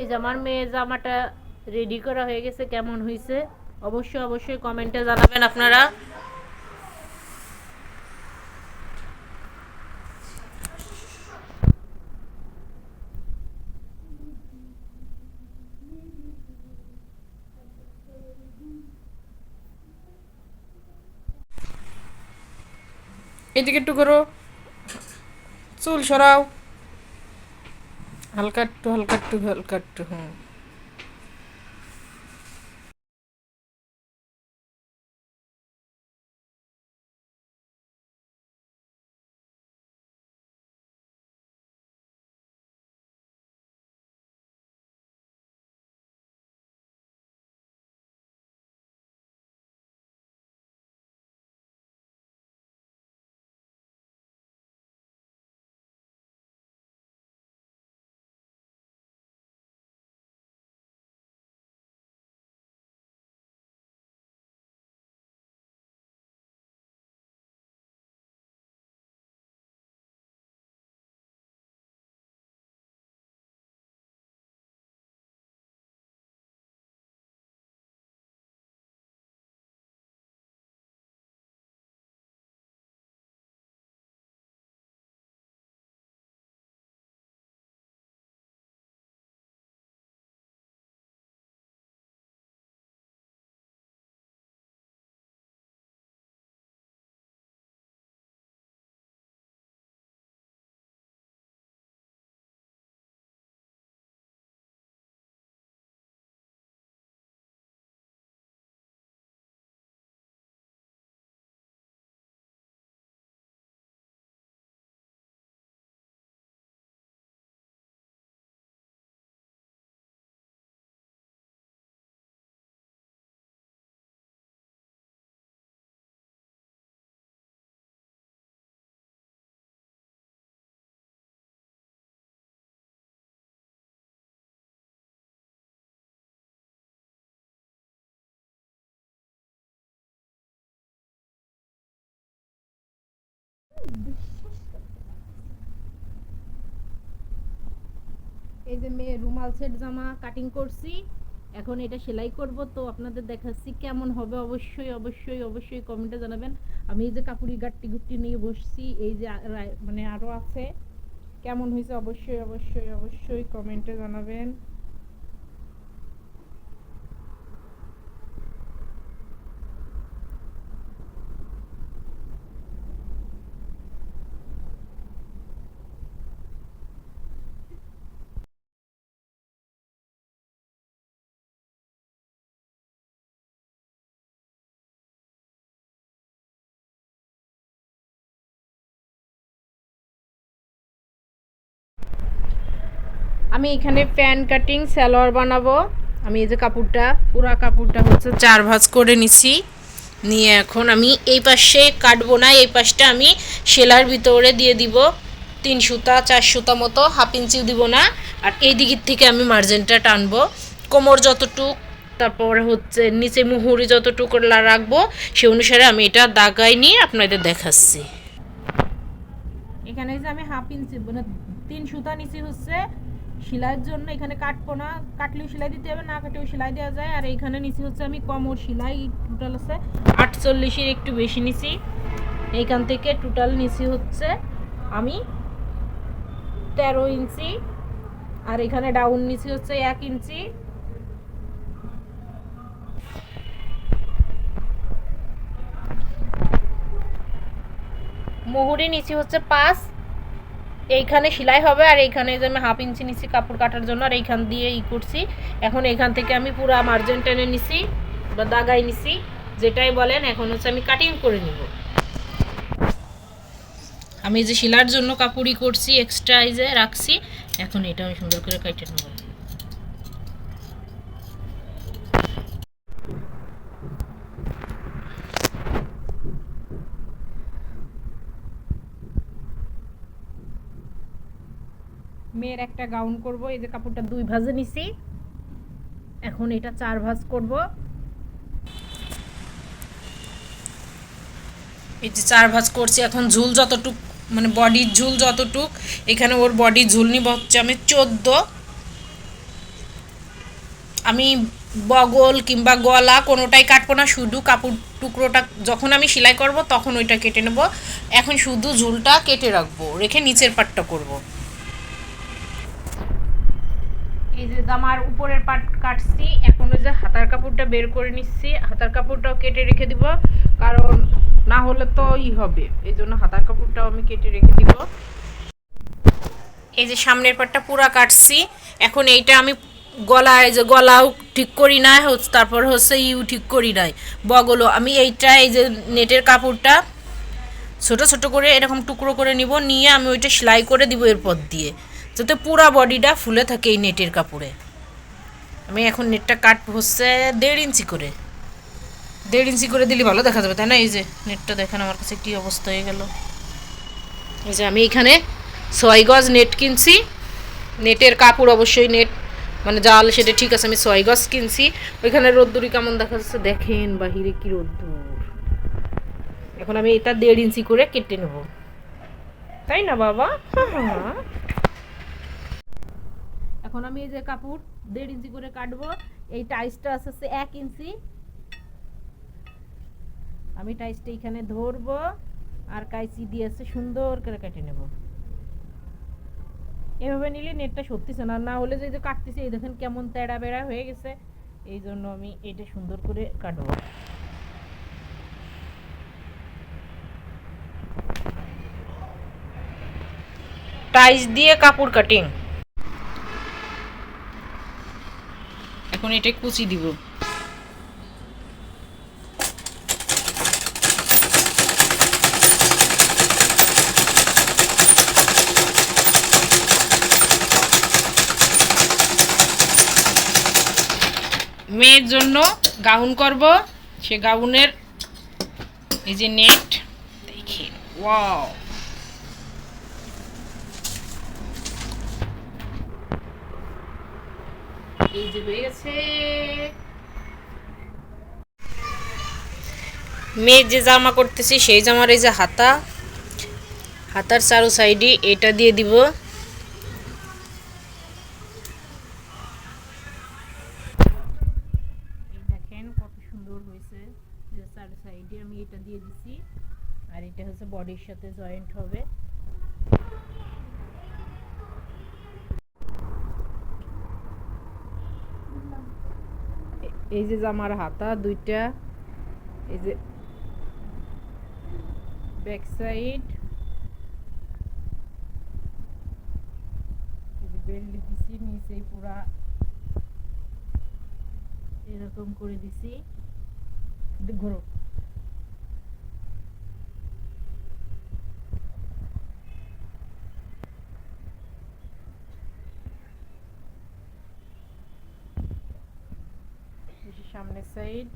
এই যে আমার মেয়ের জামাটা রেডি করা হয়ে গেছে, কেমন হয়েছে অবশ্যই অবশ্যই কমেন্টে জানাবেন আপনারা। এদিকে একটু করো। চুল সরাও। হালকা একটু হালকা একটু হালকা একটু হুম। এই যে মেয়ে রুমাল সেট জামা কাটিং করছি, এখন এটা সেলাই করব, তো আপনাদের দেখাচ্ছি কেমন হবে। অবশ্যই অবশ্যই অবশ্যই কমেন্টে জানাবেন। আমি এই যে কাপুরি গাট্টি গুট্টি নিয়ে বসছি, এই যে মানে আরও আছে। কেমন হয়েছে? অবশ্যই অবশ্যই অবশ্যই কমেন্টে জানাবেন। আমি এখানে প্যান কাটিং, সালোয়ার বানাবো। আমি এই যে কাপড়টা, পুরা কাপড়টা হচ্ছে চার ভাঁজ করে নিছি। নিয়ে এখন আমি এই পাশে কাটবো না, এই পাশটা আমি সেলার ভিতরে দিয়ে দিব। তিন সুতা, চার সুতা মতো, হাফ ইঞ্চিও দিব না। আর এই দিকের থেকে আমি মার্জিনটা টানবো। কোমর যতটুক, তারপর হচ্ছে নিচে মুহুরি যতটুকু রাখব, সে অনুসারে আমি এটা দাগাই নিয়ে আপনাদের দেখাচ্ছি। এখানে যে আমি হাফ ইঞ্চি মানে তিন সুতা নিচে হচ্ছে সেলাইয়ের জন্য এখানে কাটবো না। কাটলেও সেলাই দিতে হবে, না কাটলেও সেলাই দেওয়া যায়। আর এখানে নিচে হচ্ছে আমি কমর সেলাই টোটাল আছে আটচল্লিশের একটু বেশি নিছি। এইখান থেকে টোটাল নিচি হচ্ছে আমি তেরো ইঞ্চি। আর এখানে ডাউন নিচি হচ্ছে এক ইঞ্চি। মোহরি নিচি হচ্ছে পাঁচ। এইখানে সেলাই হবে আর এইখানে যে আমি হাফ ইঞ্চি নিছি কাপড় কাটার জন্য, আর এইখান দিয়ে ই করছি। এখন এখান থেকে আমি পুরো মার্জিন টেনে নিছি বা দাগাই নিছি, যেটাই বলেন, এখন হচ্ছে আমি কাটিং করে নিব। আমি যে শিলার জন্য কাপড়ই করছি এক্সট্রা এই যে রাখছি, এখন এটা আমি সুন্দর করে কাটে নেব। মেয়ের একটা গাউন করব, এই যে কাপড়টা দুই ভাজে নিছি। এখন এটা চার ভাজ করব। এই যে চার ভাজ করছি, এখন ঝুল যতটুক মানে বডির ঝুল যতটুক, এখানে ওর বডির ঝুল নিব হচ্ছে আমি চোদ্দ। আমি বগল কিংবা গলা কোনোটাই কাটবো না, শুধু কাপড় টুকরোটা যখন আমি সেলাই করব, তখন ওইটা কেটে নেব। এখন শুধু ঝুলটা কেটে রাখব, রেখে নিচের পাটটা করব। এই যে জামার উপরের পাট কাটছি। এখন ওই যে হাতার কাপড়টা বের করে নিচ্ছি, হাতার কাপড়টাও কেটে রেখে দিব। কারণ না হলে তো ই হবে। এই জন্য হাতার কাপড়টাও আমি কেটে রেখে দিব। এই যে সামনের পাটটা পুরা কাটছি। এখন এইটা আমি গলায় যে গলাও ঠিক করি হচ্ছে তারপর হচ্ছে ইউ ঠিক করি নাই। বগলও, আমি এইটা, এই যে নেটের কাপড়টা ছোট ছোট করে এরকম টুকরো করে নিব। নিয়ে আমি ওইটা সেলাই করে দিব এরপর দিয়ে। যাতে পুরা বডিটা ফুলে থাকে এই নেটের কাপড়ে। আমি এখন নেটটা কাট হচ্ছে দেড় ইঞ্চি করে। দেড় ইঞ্চি করে দিলে ভালো দেখা যাবে, তাই না? এই যে নেটটা দেখেন আমার কাছে কী অবস্থা হয়ে গেল। এই যে আমি এখানে ছয় গজ নেট কিনছি। নেটের কাপড় অবশ্যই নেট মানে জাল সেটা ঠিক আছে, আমি ছয় গজ কিনছি। ওইখানে রোদ্দুরি কেমন দেখা যাচ্ছে, দেখেন বাহিরে কি রোদ্দুর। এখন আমি এটা দেড় ইঞ্চি করে কেটে নেব। তাই না, বাবা? হ্যাঁ এখন আমি এই যে কাপড়, দেড় ইঞ্চি করে কাটবো। এই টাইসটা হচ্ছে এক ইঞ্চি। আমি টাইসটা এখানে ধরবো আর কাইচি দিয়ে আছে সুন্দর করে কেটে নেব। এভাবে নিলে নেটটা সত্যিছে না। না হলে যে কাটতেছে, এই দেখেন কেমন তেড়া বেড়া হয়ে গেছে। এই জন্য আমি এটা সুন্দর করে কাটবো। টাইস দিয়ে কাপড় কাটিং এখন এটা কুচি দিব। মেয়ের জন্য গাউন করব। সে গাউনের এই যে নেট, দেখেন, ওয়াও। যে মেয়ের যে জামা করতেছি, সেই জামার এই যে হাতা, হাতার চারো সাইডে এটা দিয়ে দিব। দেখেন কত সুন্দর হয়েছে সাইডে আমি এটা দিয়ে আর এটা হচ্ছে বডির সাথে জয়েন্ট হবে। এই যে আমার হাতা, দুইটা, এই যে ব্যাক সাইড বেল্ট দিছি, নিচে পুরা এরকম করে দিছি। ঘোরো। সামনের সাইড।